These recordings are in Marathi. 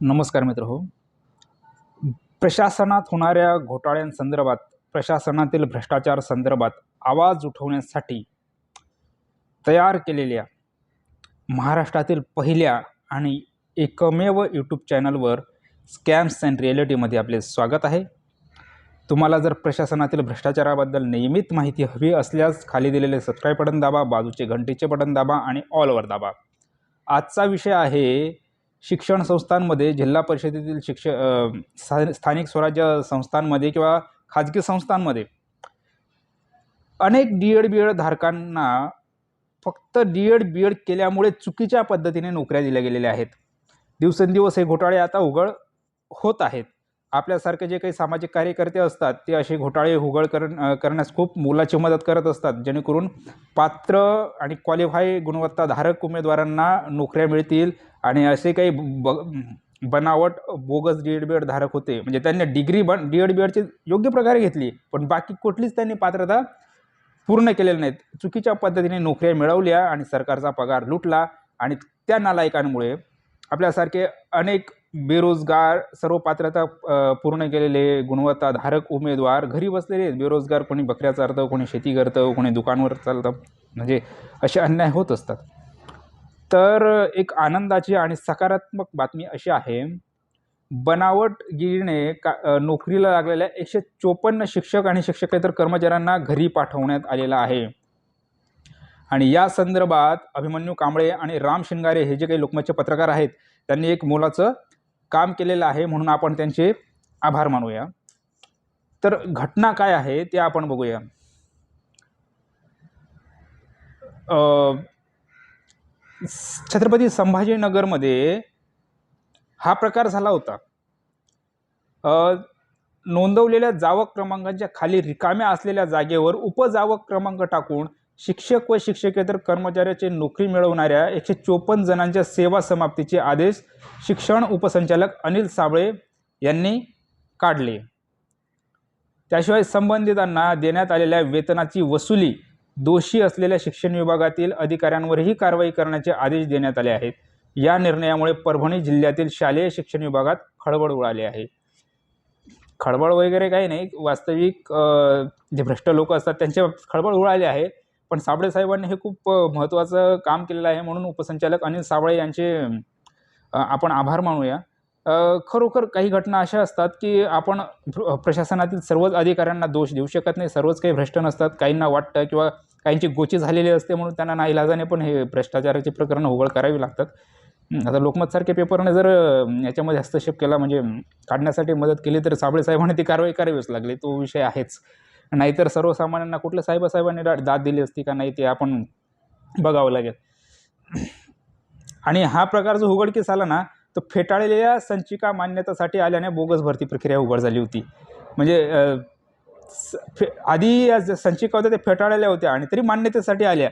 नमस्कार मित्र हो. प्रशासनात होणाऱ्या घोटाळ्यांसंदर्भात प्रशासनातील भ्रष्टाचार संदर्भात आवाज उठवण्यासाठी तयार केलेल्या महाराष्ट्रातील पहिल्या आणि एकमेव यूट्यूब चॅनलवर स्कॅम्स अँड रिॲलिटीमध्ये आपले स्वागत आहे. तुम्हाला जर प्रशासनातील भ्रष्टाचाराबद्दल नियमित माहिती हवी असल्यास खाली दिलेले सबस्क्राईब बटन दाबा बाजूचे घंटीचे बटन दाबा आणि ऑलवर दाबा. आजचा विषय आहे शिक्षण संस्थांमध्ये जिल्हा परिषदेतील शिक्ष स्था स्थानिक स्वराज्य संस्थांमध्ये किंवा खाजगी संस्थांमध्ये अनेक डी एड बी एड धारकांना फक्त डी एड बी एड केल्यामुळे चुकीच्या पद्धतीने नोकऱ्या दिल्या गेलेल्या आहेत. दिवसेंदिवस हे घोटाळे आता उघड होत आहेत. आपल्यासारखे जे काही सामाजिक कार्यकर्ते असतात ते असे घोटाळे उघड कर करण्यास खूप मोलाची मदत करत असतात. जेणेकरून पात्र आणि क्वालिफाय गुणवत्ताधारक उमेदवारांना नोकऱ्या मिळतील आणि असे काही ब बनावट बोगस डी एड बी एड धारक होते. म्हणजे त्यांनी डिग्री बन डी एड बी एडची योग्य प्रकारे घेतली पण बाकी कुठलीच त्यांनी पात्रता पूर्ण केलेल्या नाहीत. चुकीच्या पद्धतीने नोकऱ्या मिळवल्या आणि सरकारचा पगार लुटला आणि त्या नालायकांमुळे आपल्यासारखे अनेक बेरोजगार सर्व पात्रता पूर्ण केलेले गुणवत्ताधारक उमेदवार घरी बसलेले आहेत. बेरोजगार कोणी बकऱ्या चालतं कोणी शेती करतं कोणी दुकानवर चालतं. म्हणजे असे अन्याय होत असतात. तर एक आनंदाची आणि सकारात्मक बातमी अशी आहे बनावटगिरीने का नोकरीला लागलेल्या एकशे चोपन्न शिक्षक आणि शिक्षकेतर कर्मचाऱ्यांना घरी पाठवण्यात आलेलं आहे. आणि या संदर्भात अभिमन्यू कांबळे आणि राम शिंगारे हे जे काही लोकमतचे पत्रकार आहेत त्यांनी एक मोलाचं काम केलेलं आहे म्हणून आपण त्यांचे आभार मानूया. तर घटना काय आहे ते आपण बघूया. छत्रपती संभाजीनगरमध्ये हा प्रकार झाला होता. नोंदवलेल्या जावक क्रमांकांच्या खाली रिकाम्या असलेल्या जागेवर उपजावक क्रमांक टाकून शिक्षक व शिक्षकेतर कर्मचाऱ्याचे नोकरी मिळवणाऱ्या एकशे चोपन्न जणांच्या सेवा समाप्तीचे आदेश शिक्षण उपसंचालक अनिल साबळे यांनी काढले. त्याशिवाय संबंधितांना देण्यात आलेल्या वेतनाची वसुली दोषी असलेल्या शिक्षण विभागातील अधिकाऱ्यांवरही कारवाई करण्याचे आदेश देण्यात आले आहेत. या निर्णयामुळे परभणी जिल्ह्यातील शालेय शिक्षण विभागात खळबळ उडाली आहे. खळबळ वगैरे काही नाही वास्तविक जे भ्रष्ट लोक असतात त्यांच्या खळबळ उडाली आहे. पण साबळे साहेबांनी हे खूप महत्त्वाचं काम केलेलं आहे म्हणून उपसंचालक अनिल साबळे यांचे आपण आभार मानूया. खरोखर काही घटना अशा असतात की आपण प्रशासनातील सर्वच अधिकाऱ्यांना दोष देऊ शकत नाही सर्वच काही भ्रष्ट नसतात काहींना वाटतं किंवा काहींची गोची झालेली असते म्हणून त्यांना नाईलाजाने पण हे भ्रष्टाचाराची प्रकरणं उघड करावी लागतात. आता लोकमतसारख्या पेपरने जर याच्यामध्ये हस्तक्षेप केला म्हणजे काढण्यासाठी मदत केली तर साबळे साहेबांनी ती कारवाई करावीच लागली. तो विषय आहेच. नाहीतर सर्वसामान्यांना कुठल्या साहेबासाहेबांनी दा दाद दिली असती का नाही ते आपण बघावं लागेल. आणि हा प्रकार जो उघडकीस आला ना तो फेटाळलेल्या संचिका मान्यतासाठी आल्याने बोगस भरती प्रक्रिया उघड झाली होती. म्हणजे स- फे आधी या संचिका होत्या त्या फेटाळलेल्या होत्या आणि तरी मान्यतेसाठी आल्या.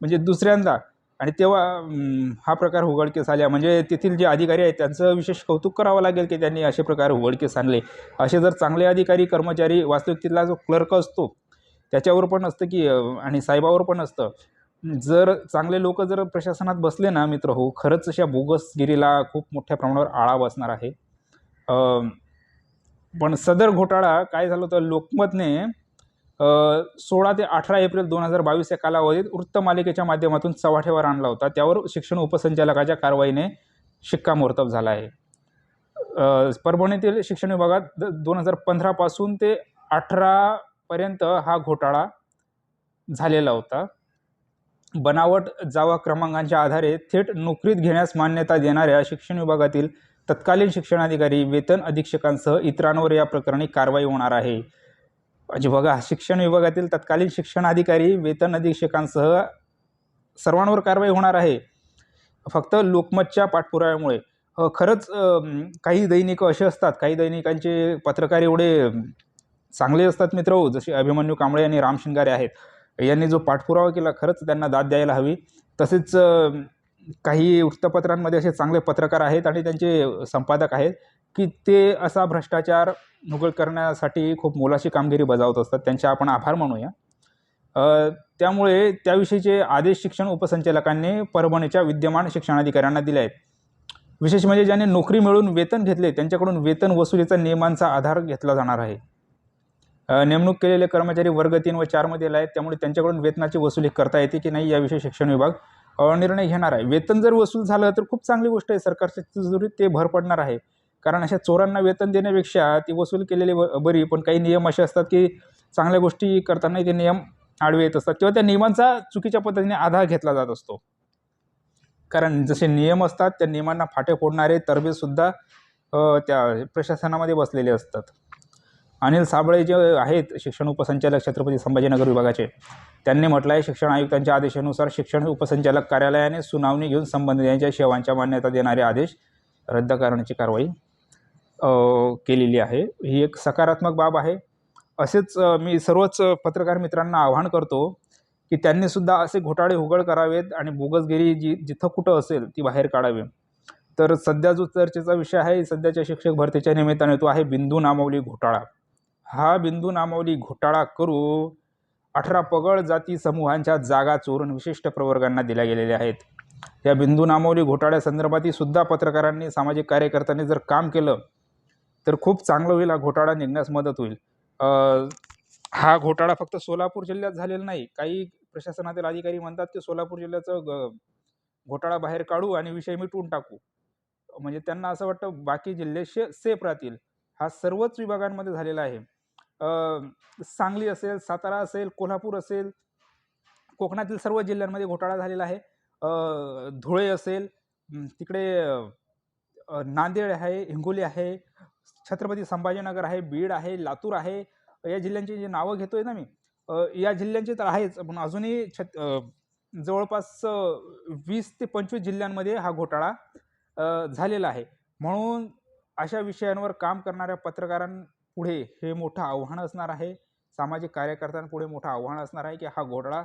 म्हणजे दुसऱ्यांदा आणि तेव्हा हा प्रकार उघडकीस आल्या. म्हणजे तेथील जे अधिकारी आहेत त्यांचं विशेष कौतुक करावं लागेल की त्यांनी असे प्रकार उघडकीस आणले. असे जर चांगले अधिकारी कर्मचारी वास्तविकतेला जो क्लर्क असतो त्याच्यावर पण असतं की आणि साहेबावर पण असतं. जर चांगले लोक जर प्रशासनात बसले ना मित्र हो खरंच अशा बोगसगिरीला खूप मोठ्या प्रमाणावर आळा बसणार आहे. पण सदर घोटाळा काय झालं होतं लोकमतने सोळा ते अठरा एप्रिल दोन हजार बावीस या कालावधीत वृत्तमालिकेच्या माध्यमातून चव्हाठेवर आणला होता. त्यावर शिक्षण उपसंचालकाच्या कारवाईने शिक्कामोर्तब झाला आहे. परभणीतील शिक्षण विभागात दोन हजार पंधरापासून ते अठरापर्यंत हा घोटाळा झालेला होता. बनावट जावा क्रमांकांच्या आधारे थेट नोकरीत घेण्यास मान्यता देणाऱ्या शिक्षण विभागातील तत्कालीन शिक्षणाधिकारी वेतन अधीक्षकांसह इतरांवर या प्रकरणी कारवाई होणार आहे. म्हणजे बघा शिक्षण विभागातील तत्कालीन शिक्षणाधिकारी वेतन अधीक्षकांसह सर्वांवर कारवाई होणार आहे. फक्त लोकमतच्या पाठपुराव्यामुळे. खरंच काही दैनिक असे असतात काही दैनिकांचे पत्रकार एवढे चांगले असतात मित्र. हो, जसे अभिमन्यू कांबळे आणि राम शिंगारे आहेत. यांनी जो पाठपुरावा केला खरंच त्यांना दाद द्यायला हवी. तसेच काही वृत्तपत्रांमध्ये असे चांगले पत्रकार आहेत आणि त्यांचे संपादक आहेत की ते असा भ्रष्टाचार उघड करण्यासाठी खूप मोलाची कामगिरी बजावत असतात. त्यांचे आपण आभार मानूया. त्यामुळे त्याविषयीचे आदेश शिक्षण उपसंचालकांनी परभणीच्या विद्यमान शिक्षणाधिकाऱ्यांना दिले आहेत. विशेष म्हणजे ज्याने नोकरी मिळून वेतन घेतले त्यांच्याकडून वेतन वसुलीचा नियमांचा आधार घेतला जाणार आहे. नेमणूक केलेले कर्मचारी वर्ग तीन व चारमधील आहेत त्यामुळे त्यांच्याकडून वेतनाची वसुली करता येते की नाही याविषयी शिक्षण विभाग निर्णय घेणार आहे. वेतन जर वसूल झालं तर खूप चांगली गोष्ट आहे. सरकारच्या तिजोरीत ते भर पडणार आहे. कारण अशा चोरांना वेतन देण्यापेक्षा ती वसूल केलेली ब- बरी पण काही नियम असे असतात की चांगल्या गोष्टी करताना ते नियम आडवे येत असतात. किंवा त्या नियमांचा चुकीच्या पद्धतीने आधार घेतला जात असतो. कारण जसे नियम असतात त्या नियमांना फाटे फोडणारे तरबेजसुद्धा त्या प्रशासनामध्ये बसलेले असतात. अनिल साबळे जे आहेत शिक्षण उपसंचालक छत्रपती संभाजीनगर विभागाचे त्यांनी म्हटलं आहे शिक्षण आयुक्तांच्या आदेशानुसार शिक्षण उपसंचालक कार्यालयाने सुनावणी घेऊन संबंधित यांच्या सेवांच्या मान्यता देणारे आदेश रद्द करण्याची कारवाई केलेली आहे. ही एक सकारात्मक बाब आहे. असेच मी सर्वच पत्रकार मित्रांना आवाहन करतो की त्यांनीसुद्धा असे घोटाळे उघड करावेत आणि बोगसगिरी जी जिथं कुठं असेल ती बाहेर काढावी. तर सध्या जो चर्चेचा विषय आहे सध्याच्या शिक्षक भरतीच्या निमित्ताने तो आहे बिंदू नामावली घोटाळा. हा बिंदू नामावली घोटाळा करू अठरा पगड जाती समूहांच्या जागा चोरून विशिष्ट प्रवर्गांना दिल्या गेलेल्या आहेत. या बिंदू नामावली घोटाळ्यासंदर्भातही सुद्धा पत्रकारांनी सामाजिक कार्यकर्त्यांनी जर काम केलं तर खूप चांगलं होईल हा घोटाळा निघण्यास मदत होईल. हा घोटाळा फक्त सोलापूर जिल्ह्यात झालेला नाही. काही प्रशासनातील अधिकारी म्हणतात की सोलापूर जिल्ह्याचं ग घोटाळा बाहेर काढू आणि विषय मिटवून टाकू. म्हणजे त्यांना असं वाटतं बाकी जिल्हे शे सेफ राहतील. हा सर्वच विभागांमध्ये झालेला आहे. सांगली असेल सातारा असेल कोल्हापूर असेल कोकणातील सर्व जिल्ह्यांमध्ये घोटाळा झालेला आहे. धुळे असेल तिकडे नांदेड आहे हिंगोली आहे छत्रपती संभाजीनगर आहे बीड आहे लातूर आहे. या जिल्ह्यांची जी नावं घेतोय ना मी या जिल्ह्यांची तर आहेच पण अजूनही छत जवळपास वीस ते पंचवीस जिल्ह्यांमध्ये हा घोटाळा झालेला आहे. म्हणून अशा विषयांवर काम करणाऱ्या पत्रकारां पुढे हे मोठं आव्हान असणार आहे. सामाजिक कार्यकर्त्यांपुढे मोठं आव्हान असणार आहे की हा घोटाळा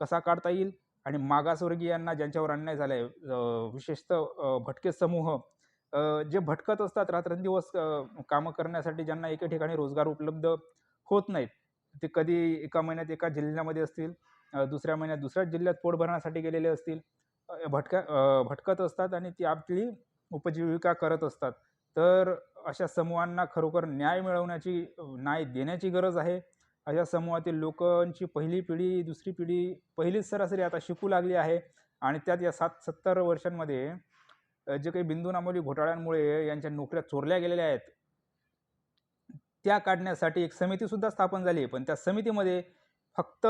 कसा काढता येईल? आणि मागासवर्गीयांना ज्यांच्यावर अन्याय झाला आहे विशेषतः भटके समूह जे भटकत असतात रात्रंदिवस कामं करण्यासाठी ज्यांना एके ठिकाणी रोजगार उपलब्ध होत नाहीत. ते कधी एका महिन्यात एका जिल्ह्यामध्ये असतील दुसऱ्या महिन्यात दुसऱ्याच जिल्ह्यात पोट भरण्यासाठी गेलेले असतील भटक्या भटकत असतात आणि ती आपली उपजीविका करत असतात. तर अशा समूहांना खरोखर न्याय मिळवण्याची न्याय देण्याची गरज आहे. अशा समूहातील लोकांची पहिली पिढी दुसरी पिढी पहिलीच सरासरी आता शिकू लागली आहे. आणि त्यात या सात सत्तर वर्षांमध्ये जे काही बिंदू नामोली घोटाळ्यांमुळे यांच्या नोकऱ्या चोरल्या गेलेल्या आहेत त्या काढण्यासाठी एक समितीसुद्धा स्थापन झाली आहे. पण त्या समितीमध्ये फक्त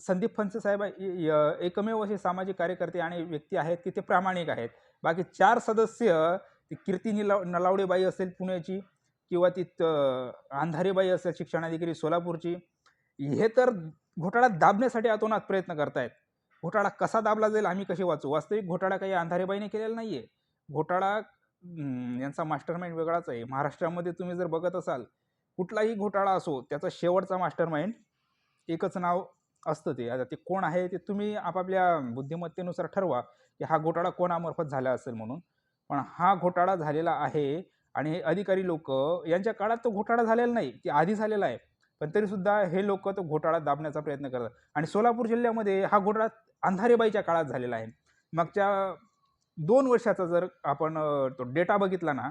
संदीप फणसे साहेब य- एकमेव असे सामाजिक कार्यकर्ते आणि व्यक्ती आहेत की ते प्रामाणिक आहेत. बाकी चार सदस्य ती कीर्ती निला नलावडेबाई असेल पुण्याची किंवा ती अंधारेबाई असेल शिक्षणाधिकारी सोलापूरची हे तर घोटाळा दाबण्यासाठी अतोनात प्रयत्न करतायत. घोटाळा कसा दाबला जाईल आम्ही कसे वाचू? वास्तविक घोटाळा काही अंधारेबाईने केलेला नाही आहे घोटाळा यांचा मास्टरमाइंड वेगळाच आहे. महाराष्ट्रामध्ये तुम्ही जर बघत असाल कुठलाही घोटाळा असो त्याचा शेवटचा मास्टरमाइंड एकच नाव असतं ते. आता ते कोण आहे ते तुम्ही आपापल्या बुद्धिमत्तेनुसार ठरवा की हा घोटाळा कोणामार्फत झाला असेल म्हणून. पण हा घोटाळा झालेला आहे आणि हे अधिकारी लोक यांच्या काळात तो घोटाळा झालेला नाही ते आधी झालेला आहे. पण तरीसुद्धा हे लोक तो घोटाळा दाबण्याचा प्रयत्न करतात. आणि सोलापूर जिल्ह्यामध्ये हा घोटाळा अंधारेबाईच्या काळात झालेला आहे. मागच्या दोन वर्षाचा जर आपण तो डेटा बघितला ना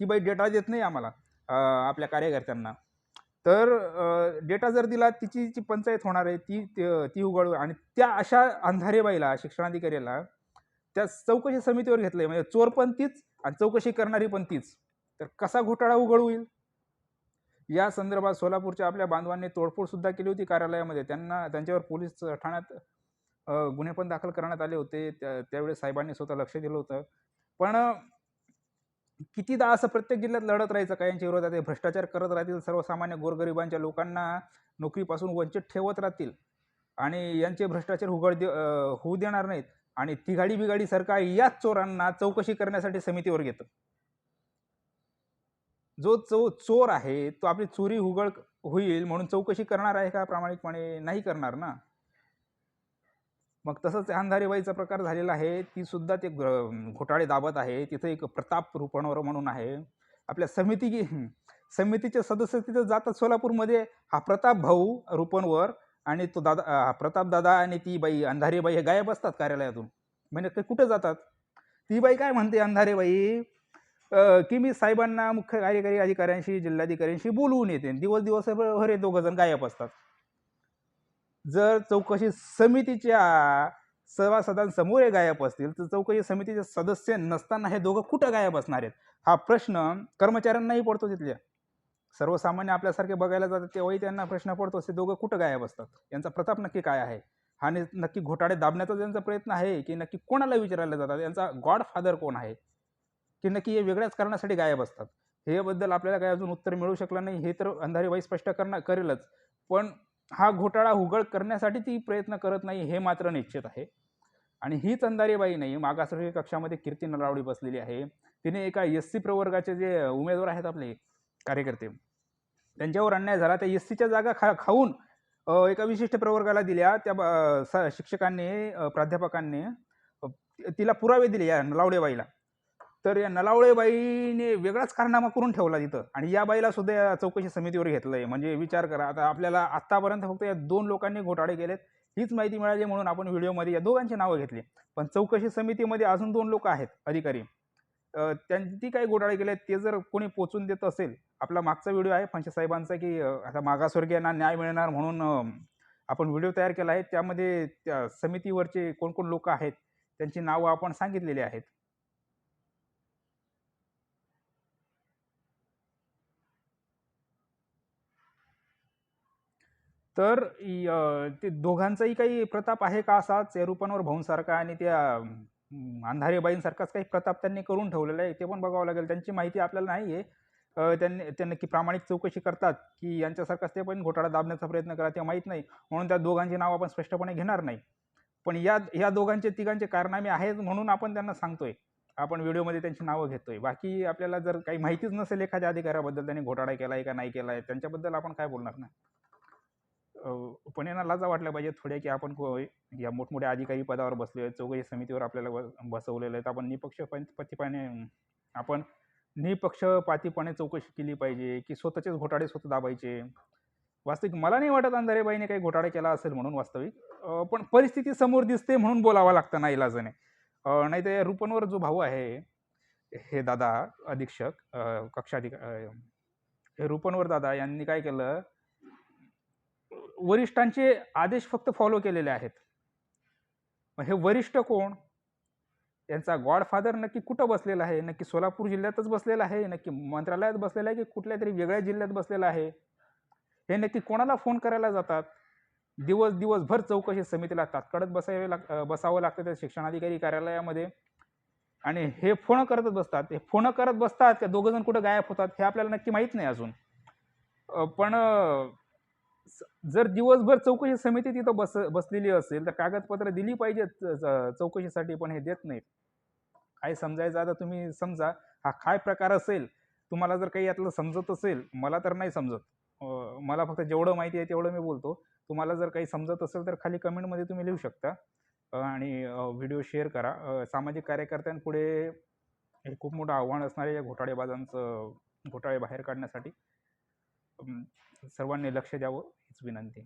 ती बाई डेटा देत नाही आम्हाला आपल्या कार्यकर्त्यांना. तर डेटा जर दिला तिची जी पंचायत होणार आहे ती ती उघड आणि त्या अशा अंधारेबाईला शिक्षणाधिकाऱ्याला त्या चौकशी समितीवर घेतलं आहे म्हणजे चोर पण तीच आणि चौकशी करणारी पण तीच. तर कसा घोटाळा उघड होईल या संदर्भात सोलापूरच्या आपल्या बांधवांनी तोडफोड सुद्धा केली होती कार्यालयामध्ये. त्यांना त्यांच्यावर पोलीस ठाण्यात गुन्हे पण दाखल करण्यात आले होते. त्या त्यावेळेस साहेबांनी स्वतः लक्ष दिलं होतं. पण कितीदा असं प्रत्येक जिल्ह्यात लढत राहायचं का यांच्या विरोधात? भ्रष्टाचार करत राहतील सर्वसामान्य गोरगरिबांच्या लोकांना नोकरीपासून वंचित ठेवत राहतील. आणि यांचे भ्रष्टाचार उघड दे होऊ देणार नाहीत. आणि तिघाडी बिघाडी सरकार याच चोरांना चौकशी करण्यासाठी समितीवर घेतं. जो चो चोर आहे तो आपली चोरी उघड होईल म्हणून चौकशी करणार आहे का? प्रामाणिकपणे नाही करणार ना. मग तसंच अंधारेबाईचा प्रकार झालेला आहे. ती सुद्धा ते घोटाळे दाबत आहे. तिथं एक प्रताप रुपणवर म्हणून आहे. आपल्या समिती समितीचे सदस्य तिथं जातात सोलापूरमध्ये. हा प्रताप भाऊ रुपणवर आणि तो दादा प्रताप दादा आणि ती बाई अंधारेबाई हे गायब असतात कार्यालयातून. म्हणजे ते कुठे जातात? ती बाई काय म्हणते अंधारे बाई की मी साहेबांना मुख्य कार्यकारी अधिकाऱ्यांशी जिल्हाधिकाऱ्यांशी बोलवून येते. दिवस दिवस हरे हे गायब असतात. जर चौकशी समितीच्या सभासदांसमोर हे गायब असतील तर चौकशी समितीचे सदस्य नसताना हे दोघं कुठं गायब असणार आहेत? हा प्रश्न कर्मचाऱ्यांनाही पडतो तिथल्या. सर्वसामान्य आपल्यासारखे बघायला जातात तेव्हाही त्यांना प्रश्न पडतो असे दोघं कुठं गायब असतात? यांचा प्रताप नक्की काय आहे? हा नक्की घोटाळे दाबण्याचा त्यांचा प्रयत्न आहे की नक्की कोणाला विचारायला जातात? यांचा गॉडफादर कोण आहे? की नक्की हे वेगळ्याच कारणासाठी गायब असतात? हेबद्दल आपल्याला काही अजून उत्तर मिळू शकलं नाही हे तर अंधारीबाई स्पष्ट करणार करेलच. पण हा घोटाळा उघड करण्यासाठी ती प्रयत्न करत नाही हे मात्र निश्चित आहे. आणि हीच अंधारीबाई नाही मागासवर्गीय कक्षामध्ये कीर्ती नलावडी बसलेली आहे. तिने एका एस सी प्रवर्गाचे जे उमेदवार आहेत आपले कार्यकर्ते. त्यांच्यावर अन्याय झाला त्या एस सीच्या जागा खा खाऊन एका विशिष्ट प्रवर्गाला दिल्या. त्या स- शिक्षकांनी प्राध्यापकांनी तिला पुरावे दिले या नलावडेबाईला. तर या नलावळेबाईने वेगळाच कारनामा करून ठेवला तिथं. आणि या बाईला सुद्धा या चौकशी समितीवर घेतलं आहे म्हणजे विचार करा आता आपल्याला आत्तापर्यंत फक्त या दोन लोकांनी घोटाळे केलेत. हीच माहिती मिळाली म्हणून आपण व्हिडिओमध्ये या दोघांची नावं घेतली. पण चौकशी समितीमध्ये अजून दोन लोक आहेत अधिकारी. अ, त्यांनी काही घोटाळे केले ते जर कोणी पोचून देत असेल आपला मागचा व्हिडिओ आहे फंचे साहेबांचा की आता मागासवर्गीयांना न्याय मिळणार म्हणून आपण व्हिडिओ तयार केला आहे. त्यामध्ये त्या समितीवरचे कोण कोण लोक आहेत त्यांची नावं आपण सांगितलेली आहेत. तर ते दोघांचाही काही प्रताप आहे का असाच या रूपांवर भाऊंसारखा आणि त्या अंधारेबाईंसारखाच काही प्रताप त्यांनी करून ठेवलेला आहे ते पण बघावं लागेल. त्यांची माहिती आपल्याला नाही आहे त्यांनी ते नक्की प्रामाणिक चौकशी करतात की यांच्यासारखाच ते पण घोटाळा दाबण्याचा प्रयत्न करा ते माहीत नाही. म्हणून त्या दोघांची नाव आपण स्पष्टपणे घेणार नाही. पण या या दोघांचे तिघांचे कारनामे आहेत म्हणून आपण त्यांना सांगतोय. आपण व्हिडिओमध्ये त्यांची नावं घेतोय. बाकी आपल्याला जर काही माहितीच नसेल एखाद्या अधिकाऱ्याबद्दल त्यांनी घोटाळा केला आहे का नाही केला आहे त्यांच्याबद्दल आपण काय बोलणार ना? पण यांना लाजा वाटल्या पाहिजे थोड्या की आपण या मोठमोठ्या अधिकारी पदावर बसलो चौकशी समितीवर आपल्याला ब- बसवलेलं आहे तर आपण निपक्षपातीपणे आपण निपक्षपातीपणे चौकशी केली पाहिजे की स्वतःचेच घोटाळे स्वतः दाबायचे. वास्तविक मला नाही वाटत अंधारेबाईने काही घोटाळे केला असेल म्हणून वास्तविक. पण परिस्थिती समोर दिसते म्हणून बोलावं लागतं ना इलाजाने. नाही ते रुपनवर जो भाऊ आहे हे दादा अधीक्षक कक्षाधिक हे रुपनवर दादा यांनी काय केलं? वरिष्ठांचे आदेश फक्त फॉलो केलेले आहेत. मग हे वरिष्ठ कोण? यांचा गॉडफादर नक्की कुठं बसलेला आहे? नक्की सोलापूर जिल्ह्यातच बसलेला आहे? नक्की मंत्रालयात बसलेला आहे की कुठल्या तरी वेगळ्या जिल्ह्यात बसलेला आहे? हे नक्की कोणाला फोन करायला जातात? दिवस दिवसभर चौकशी समितीला तात्काळच बसावे लाग बसावं लागतं त्या शिक्षणाधिकारी कार्यालयामध्ये. आणि हे फोन करतच बसतात. हे फोन करत बसतात का दोघंजण कुठं गायब होतात हे आपल्याला नक्की माहीत नाही अजून. पण जर दिवसभर चौकशी समिती तिथं बस बसलेली असेल तर कागदपत्र दिली पाहिजेत च- चौकशीसाठी पण हे देत नाहीत. काय समजायचं आता तुम्ही समजा हा काय प्रकार असेल तुम्हाला जर काही यातलं समजत असेल मला तर नाही समजत. मला फक्त जेवढं माहिती आहे तेवढं मी बोलतो. तुम्हाला जर काही समजत असेल तर खाली कमेंटमध्ये तुम्ही लिहू शकता. आणि व्हिडिओ शेअर करा. सामाजिक कार्यकर्त्यांपुढे हे खूप मोठं आव्हान असणार आहे या घोटाळेबाजांचं घोटाळे बाहेर काढण्यासाठी. सर्वांनी लक्ष द्यावं हीच विनंती.